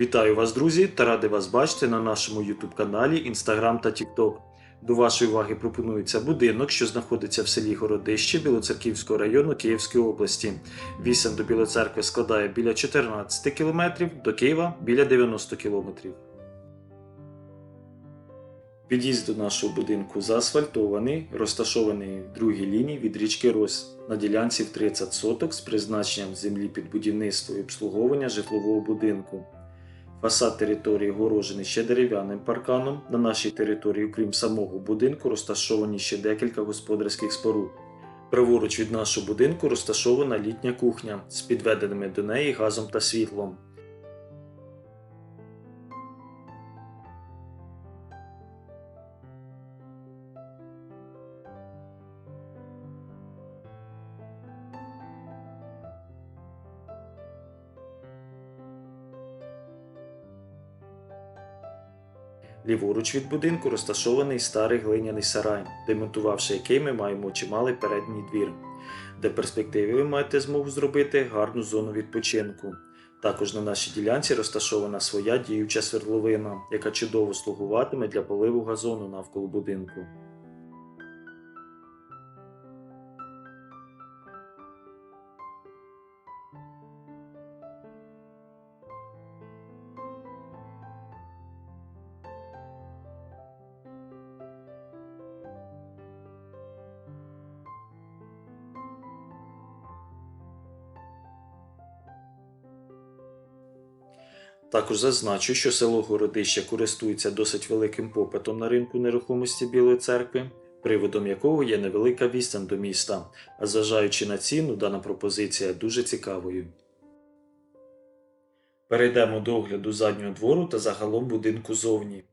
Вітаю вас, друзі, та радий вас бачити на нашому YouTube каналі, Instagram та TikTok. До вашої уваги пропонується будинок, що знаходиться в селі Городище Білоцерківського району Київської області. Вісім до Білої церкви складає біля 14 км, до Києва біля 90 км. Під'їзд до нашого будинку заасфальтований, розташований в другій лінії від річки Рось на ділянці в 30 соток з призначенням землі під будівництво і обслуговування житлового будинку. Фасад території огорожений ще дерев'яним парканом. На нашій території, крім самого будинку, розташовані ще декілька господарських споруд. Праворуч від нашого будинку розташована літня кухня з підведеними до неї газом та світлом. Ліворуч від будинку розташований старий глиняний сарай, демонтувавши який ми маємо чималий передній двір, де в перспективі ви маєте змогу зробити гарну зону відпочинку. Також на нашій ділянці розташована своя діюча свердловина, яка чудово слугуватиме для поливу газону навколо будинку. Також зазначу, що село Городище користується досить великим попитом на ринку нерухомості Білої церкви, приводом якого є невелика відстань до міста, а зважаючи на ціну, дана пропозиція дуже цікавою. Перейдемо до огляду заднього двору та загалом будинку зовні.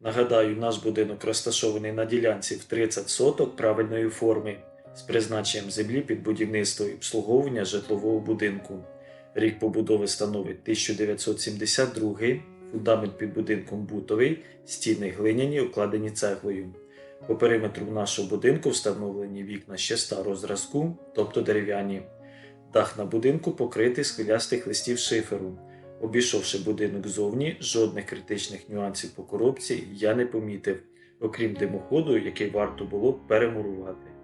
Нагадаю, наш будинок розташований на ділянці в 30 соток правильної форми з призначенням землі під будівництво і обслуговування житлового будинку. Рік побудови становить 1972, фундамент під будинком бутовий, стіни глиняні, укладені цеглою. По периметру нашого будинку встановлені вікна ще старого зразку, тобто дерев'яні. Дах на будинку покритий з хвилястих листів шиферу. Обійшовши будинок зовні, жодних критичних нюансів по коробці я не помітив, окрім димоходу, який варто було перемурувати.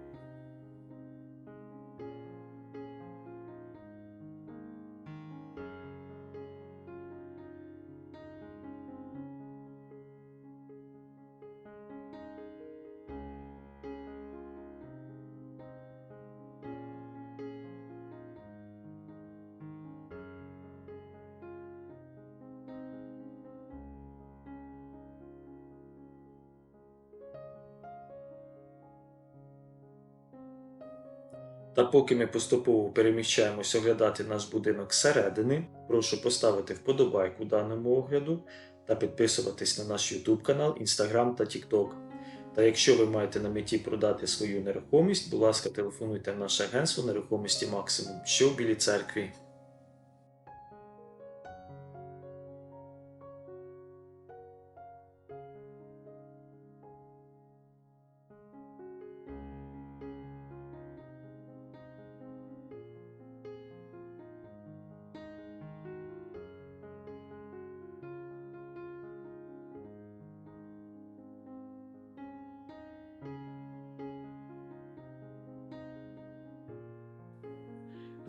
Та поки ми поступово переміщаємося оглядати наш будинок зсередини, прошу поставити вподобайку даному огляду та підписуватись на наш YouTube канал, Instagram та TikTok. Та якщо ви маєте на меті продати свою нерухомість, будь ласка, телефонуйте в наше агентство нерухомості Максимум, що в Білій церкві.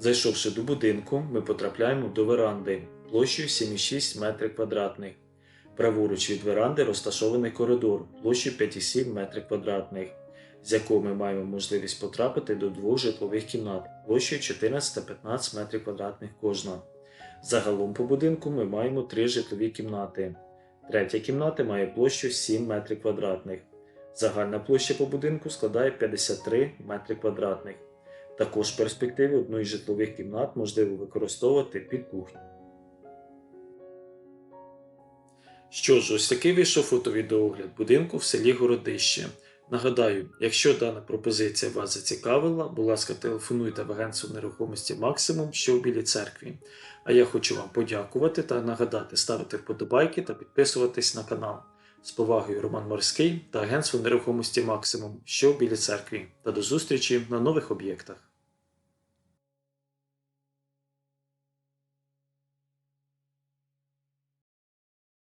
Зайшовши до будинку, ми потрапляємо до веранди площею 7,6 метрів квадратних. Праворуч від веранди розташований коридор площею 5,7 метрів квадратних, з якого ми маємо можливість потрапити до двох житлових кімнат площею 14 та 15 метрів квадратних кожна. Загалом по будинку ми маємо три житлові кімнати. Третя кімната має площу 7 метрів квадратних. Загальна площа по будинку складає 53 метри квадратних. Також в перспективі одної з житлових кімнат можливо використовувати під кухню. Що ж, ось такий вийшов фотовідеогляд будинку в селі Городище. Нагадаю, якщо дана пропозиція вас зацікавила, будь ласка, телефонуйте в агентство нерухомості Максимум, що в Білій церкві. А я хочу вам подякувати та нагадати ставити вподобайки та підписуватись на канал. З повагою Роман Морський та агентство нерухомості Максимум, що біля церкві. Та до зустрічі на нових об'єктах.